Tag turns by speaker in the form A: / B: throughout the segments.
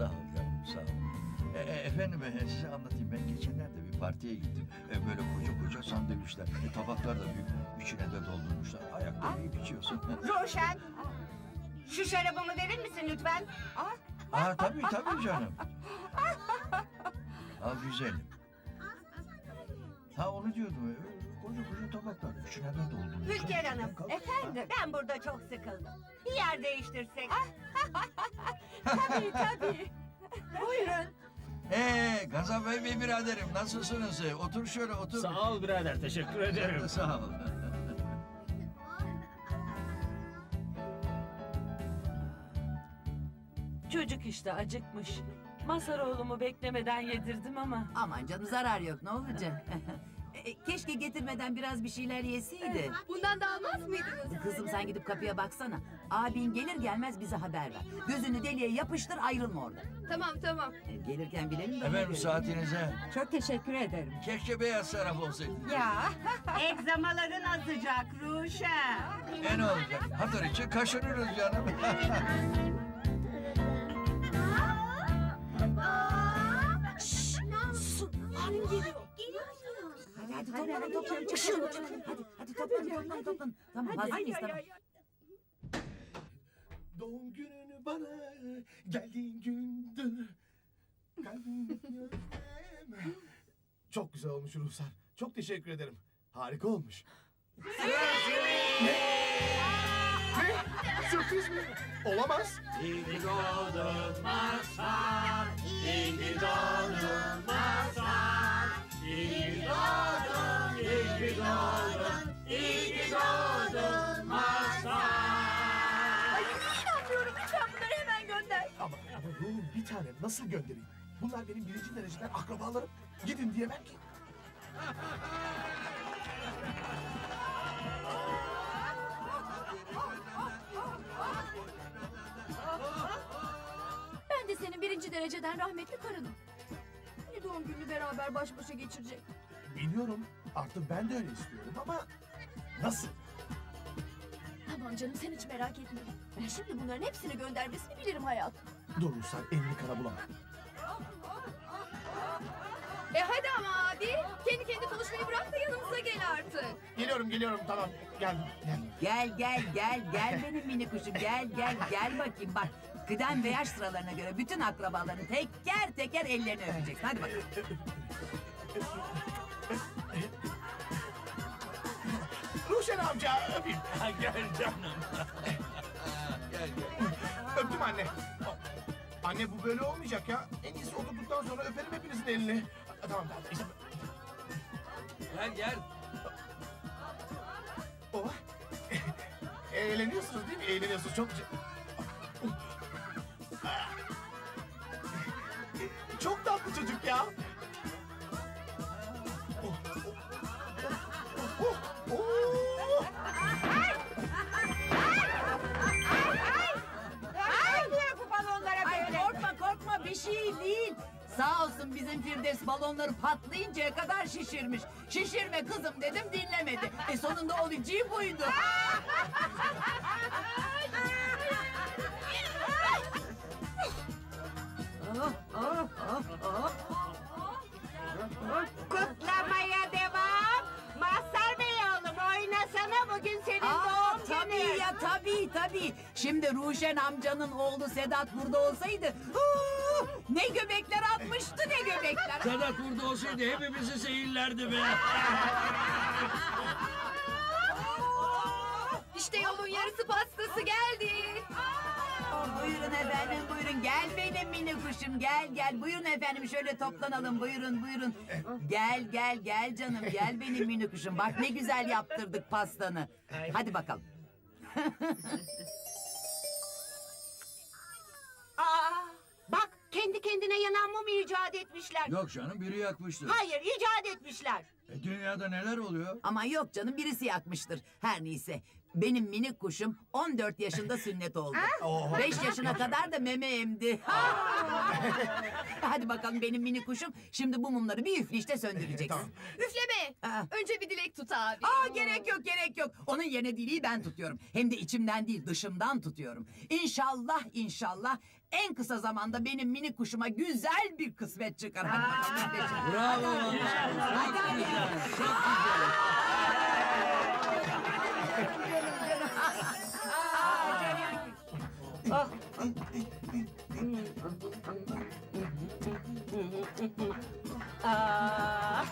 A: Sağ ol canım sağ ol. E, e, efendim e, size anlatayım ben geçenlerde bir partiye gittim. E, böyle koca koca sandviçler. E, tabaklar da büyük. İçine de doldurmuşlar. Ayakta yiyip içiyorsun.
B: Roşen. Şu şarabımı verir misin lütfen? Ah,
A: Aa tabii tabii canım. Al güzelim. Ha onu diyordum. e, Koca koca tabaklar. İçine de.
B: Hülker Hanım, efendim ben burada çok sıkıldım. Bir yer değiştirsek.
C: Tabii tabii. Buyurun.
A: Ee, Gazan Bey ve biraderim nasılsınız? E, Otur şöyle otur.
D: Sağ ol birader teşekkür ederim.
A: Sağ ol.
C: Çocuk işte acıkmış. Masar oğlumu beklemeden yedirdim ama.
E: Aman canım zarar yok ne olacak? E, Keşke getirmeden biraz bir şeyler yeseydi.
F: Bundan da almaz mıydınız?
E: Kızım sen gidip kapıya baksana. Abin gelir gelmez bize haber ver. Gözünü deliğe yapıştır ayrılma orada.
F: Tamam tamam.
E: E, Gelirken bilelim de. ona
A: Efendim
E: göre.
A: saatinize.
C: Çok teşekkür ederim.
A: Keşke beyaz şarap olsaydı.
B: ya, egzamaların azacak Ruşen.
A: E ne olacak? Hatır için kaşınırız canım.
E: Hadi hadi toplanın toplanın. Çıkın çıkın. Hadi hadi toplanın toplanın toplanın. Tamam hazırız tamam.
G: Doğum gününü bana geldiğin gündür. Kalbim. Çok güzel olmuş Ruhsar. Çok teşekkür ederim. Harika olmuş. Ne? Ne? Sürpriz mi? Olamaz.
D: İyi ki doğdun Mazhar, iyi ki doğdun Mazhar. İyi iyi ki doğdun Mazhar.
F: Ay inanmıyorum. Lütfen bunları hemen gönder.
G: Ama, ama ruhum bir tane nasıl göndereyim? Bunlar benim birinci dereceden akrabalarım. Gidin diyemem ki.
F: Ben de senin birinci dereceden rahmetli karınım. Hani doğum gününü beraber baş başa geçirecek.
G: Biliyorum. Artık ben de öyle istiyorum ama nasıl?
F: Tamam canım sen hiç merak etme. Ben şimdi bunların hepsini göndermesini bilirim hayatım.
G: Dur Ruhsar elini kana bulama.
F: E hadi ama abi. Kendi kendi konuşmayı bırak da yanımıza gel artık.
G: Geliyorum geliyorum tamam. Geldim geldim.
E: Gel gel gel gel benim mini kuşum gel gel gel bakayım bak. Kıdem ve yaş sıralarına göre bütün akrabalarını teker teker ellerini öpeceksin. Hadi bakalım.
G: Ruşen amca öpeyim.
D: Gel canım.
A: gel gel.
G: Öptüm anne. Anne bu böyle olmayacak ya. En iyisi oturduktan sonra öperim hepinizin elini. Tamam tamam.
A: Gel gel.
G: oh. Eğleniyorsunuz değil mi? Eğleniyorsunuz çok güzel. Çok tatlı çocuk ya.
E: Şey değil. Sağ olsun bizim Firdevs balonları patlayıncaya kadar şişirmiş. Şişirme kızım dedim dinlemedi. E sonunda olacağı buydu. oh.
B: Kutlamaya devam. Mazhar Bey oğlum oynasana bugün senin
E: Aa,
B: doğum
E: tabii
B: günün.
E: ya tabii tabii. Şimdi Ruşen amcanın oğlu Sedat burada olsaydı huu, ne göbekler atmıştı ne göbekler.
D: Sedat burada olsaydı hepimizi zehirlerdi be.
F: İşte yolun yarısı pastası geldi.
E: buyurun efendim buyurun gel benim mini kuşum gel gel buyurun efendim şöyle toplanalım buyurun buyurun. Gel gel gel canım gel benim mini kuşum bak ne güzel yaptırdık pastanı. Hadi bakalım.
B: Aa, kendi kendine yanan mum icat etmişler.
A: Yok canım biri yakmıştır.
B: Hayır icat etmişler.
A: E, dünyada neler oluyor?
E: Ama yok canım birisi yakmıştır. Her neyse Benim minik kuşum 14 yaşında sünnet oldu.
G: Oh.
E: 5 yaşına kadar da meme emdi. Hadi bakalım benim minik kuşum. Şimdi bu mumları bir üfleyişte söndüreceksin.
G: Tamam.
F: Üfleme.
E: Aa.
F: Önce bir dilek tut abi.
E: Aa gerek yok gerek yok. Onun yerine diliği ben tutuyorum. Hem de içimden değil dışımdan tutuyorum. İnşallah inşallah en kısa zamanda benim minik kuşuma güzel bir kısmet çıkar. Hadi bakalım. üfle.
A: Bravo.
E: Hadi hadi.
C: Aa,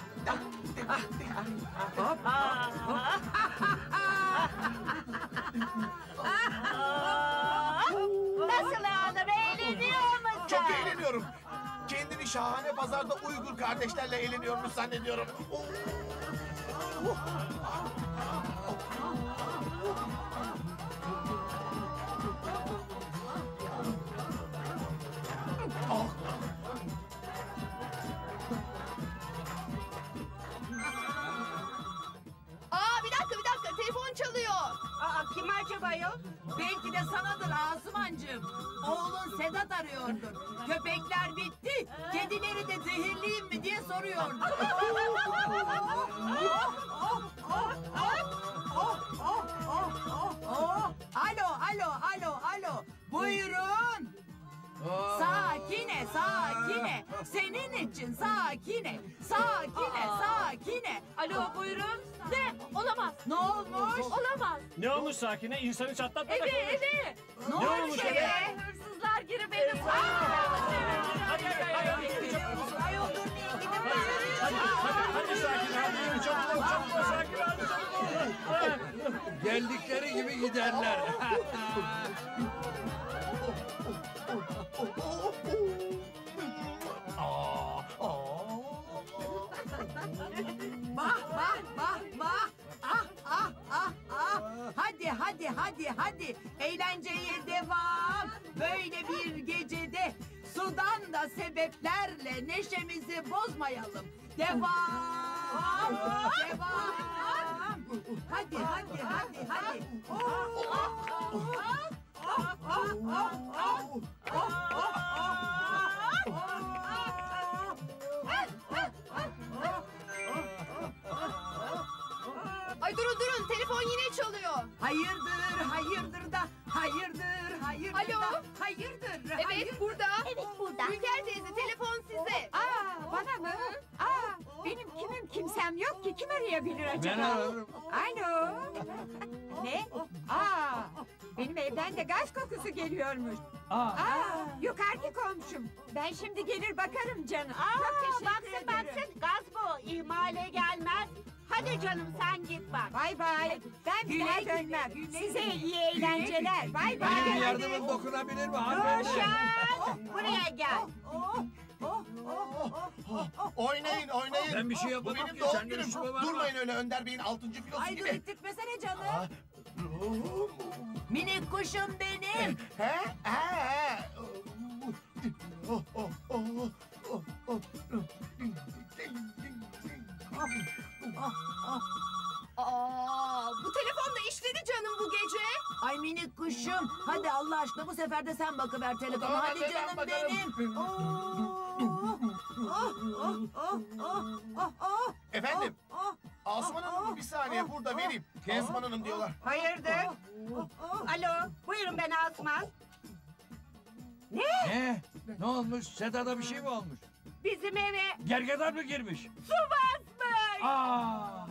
B: Nasıl hanım eğleniyor musun?
G: Çok eğleniyorum. Kendimi şahane pazarda Uygur kardeşlerle eğleniyormuş zannediyorum. Oh.
E: Belki de sanadır Asumancığım. Oğlun Sedat arıyordur. Köpekler bitti. Kedileri de zehirleyeyim mi diye soruyordu. Alo, alo, alo, alo. Buyurun. Sakine, sakine. Senin için sakine. Sakine, sakine.
C: alo buyurun. Ne? Olamaz.
E: Ne olmuş?
C: Olamaz.
D: Ne olmuş sakine? İnsanı çatlatma da
C: Eve
D: konuş.
C: eve.
E: Ne
D: Ne
E: olmuş
D: olmuş
E: eve?
C: Hırsızlar girip beni.
D: Hadi hadi hadi hadi.
E: Ayol durmayın gidin
D: Hadi hadi hadi sakin hadi. Çabuk ol çabuk ol sakin hadi çabuk ol.
A: Geldikleri gibi giderler.
E: Hadi hadi hadi. Eğlenceye devam. Böyle bir gecede sudan da sebeplerle neşemizi bozmayalım. Devam. Devam. Hadi hadi hadi hadi.
F: Ay durun durun telefon yine çalıyor.
E: Hayırdır, hayırdır da, hayırdır, hayırdır
F: Alo?
E: da, hayırdır,
F: Evet
E: hayırdır.
F: burada.
B: Evet burada.
F: Ülker teyze telefon size.
H: Aa bana mı? Aa benim kimim kimsem yok ki kim arayabilir
A: Ben
H: acaba?
A: ararım.
H: Alo. Ne? Aa benim evden de gaz kokusu geliyormuş. Aa yukarıki komşum. Ben şimdi gelir bakarım canım. Çok
B: Aa,
H: teşekkür
B: baksın
H: ederim.
B: baksın gaz bu. İhmale gelmez. Hadi canım sen git bak.
H: Bay bay. Ben bir daha dönmem. Size iyi eğlenceler. Bay bay.
A: Benim yardımım dokunabilir mi hanımefendi?
B: Ruşen buraya gel.
G: Oynayın oynayın.
A: Ben bir şey
G: Bu
A: yapmadım
G: benim
A: ki,
G: doğum
A: sen de
G: günüm.
A: üstüme.
G: Durmayın öyle Önder Bey'in altıncı filosu
E: Ay dur
G: gibi.
E: ittirtmesene canım.
G: Aa, ruhum.
E: Minik kuşum benim.
G: He? He? he. Oh, oh, oh, oh, oh, oh.
F: Aa bu telefon da işledi canım bu gece.
E: Ay minik kuşum. Hadi Allah aşkına bu sefer de sen bakıver telefona.
G: Tamam,
E: Hadi
G: ben
E: canım
G: bakarım.
E: benim. Oh,
G: Asuman Hanım bir saniye burada vereyim. Kezban Hanım diyorlar.
B: Hayırdır? Alo buyurun ben Asman.
A: Ne? Ne olmuş? Sedat'a bir şey mi olmuş?
B: Bizim eve
A: Gergedan mı girmiş?
B: su basmış.
A: Aa!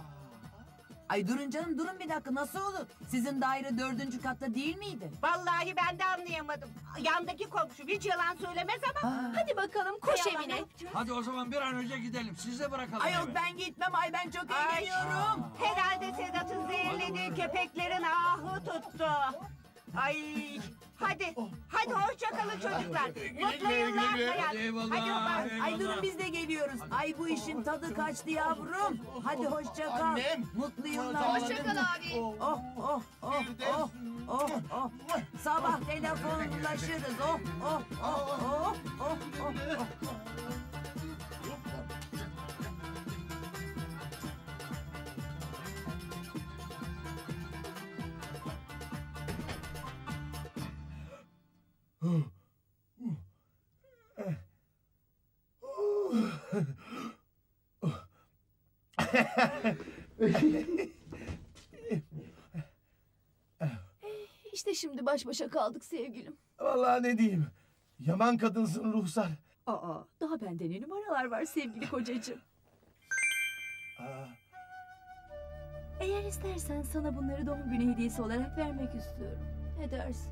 E: Ay durun canım durun bir dakika nasıl olur? Sizin daire dördüncü katta değil miydi?
B: Vallahi ben de anlayamadım. Yandaki komşu hiç yalan söylemez ama.
E: Aa.
F: Hadi bakalım koş evine.
A: Hadi o zaman bir an önce gidelim. Siz de bırakalım
E: Ay yok
A: eve.
E: ben gitmem ay ben çok
B: Ay.
E: eğleniyorum.
B: Herhalde Sedat'ın zehirlediği köpeklerin ahı tuttu. Ay hadi hadi hoşça kalın çocuklar. Mutlu
G: güle,
B: yıllar
G: güle
B: hayat.
A: Hadi eyvallah.
B: Hadi baba.
A: eyvallah.
E: Ay durun biz de geliyoruz. Ay bu işin tadı kaçtı yavrum. Hadi hoşça kal.
G: Annem.
E: Mutlu yıllar.
F: Hoşça kal abi.
E: Oh oh oh
G: de-
E: oh oh oh. Sabah telefonlaşırız. Oh oh oh oh oh oh. oh.
F: İşte şimdi baş başa kaldık sevgilim.
G: Vallahi ne diyeyim. Yaman kadınsın ruhsar.
F: Aa, daha bende ne numaralar var sevgili kocacığım.
G: Aa,
F: Eğer istersen sana bunları doğum günü hediyesi olarak vermek istiyorum. Ne dersin?